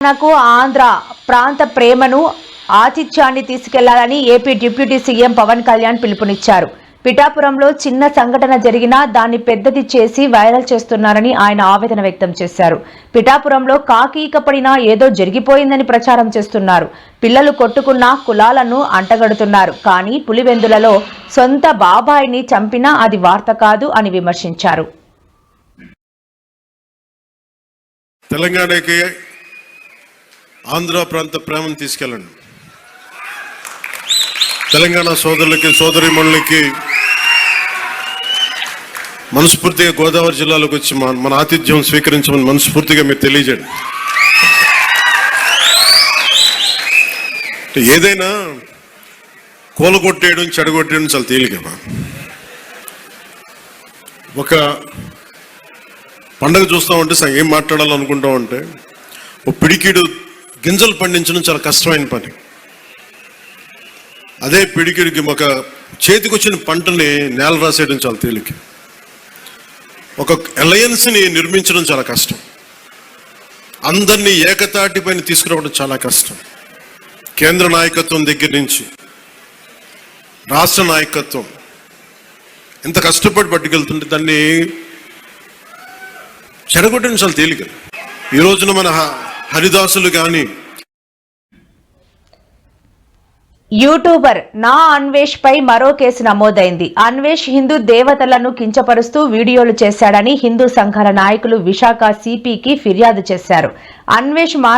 తెలంగాణకు ఆంధ్ర ప్రాంత ప్రేమను ఆతిథ్యాన్ని తీసుకెళ్ళాలని AP deputy CM Pawan Kalyan పిలుపునిచ్చారు. పిఠాపురంలో చిన్న సంఘటన జరిగినా దాన్ని పెద్దది చేసి వైరల్ చేస్తున్నారని ఆయన ఆవేదన వ్యక్తం చేశారు. పిఠాపురంలో కాకీకపడినా ఏదో జరిగిపోయిందని ప్రచారం చేస్తున్నారు. పిల్లలు కొట్టుకున్న కులాలను అంటగడుతున్నారు. కానీ పులివెందులలో సొంత బాబాయిని చంపినా అది వార్త కాదు అని విమర్శించారు. తెలంగాణకి ఆంధ్ర ప్రాంత ప్రేమను తీసుకెళ్ళండి. తెలంగాణ సోదరులకి సోదరిమణులకి మనస్ఫూర్తిగా గోదావరి జిల్లాలోకి వచ్చి మన మన ఆతిథ్యం స్వీకరించమని మనస్ఫూర్తిగా మీరు తెలియజేయండి. ఏదైనా కూలగొట్టేయడం చెడగొట్టేయడం చాలా తేలికమా ఒక పండగ చూస్తామంటే ఏం మాట్లాడాలనుకుంటా ఉంటే ఓ పిడికిడు గింజలు పండించడం చాలా కష్టమైన పని. అదే పిడికిడికి ఒక చేతికొచ్చిన పంటని నేల రాసేయడం చాలా తేలిక. ఒక అలయన్స్ని నిర్మించడం చాలా కష్టం. అందరినీ ఏకతాటి పైన తీసుకురావడం చాలా కష్టం. కేంద్ర నాయకత్వం దగ్గర నుంచి రాష్ట్ర నాయకత్వం ఎంత కష్టపడి పట్టుకెళ్తుంటే దాన్ని చెడగొట్టడం చాలా తేలిక. ఈ రోజున మన హరిదాసులు కానీ యూట్యూబర్ నా అన్వేష్ పై మరో కేసు నమోదైంది. అన్వేష్ హిందూ దేవతలను కించపరుస్తూ వీడియోలు చేశాడని హిందూ సంఘాల నాయకులు విశాఖ సిపికి ఫిర్యాదు చేశారు. అన్వేష్ మా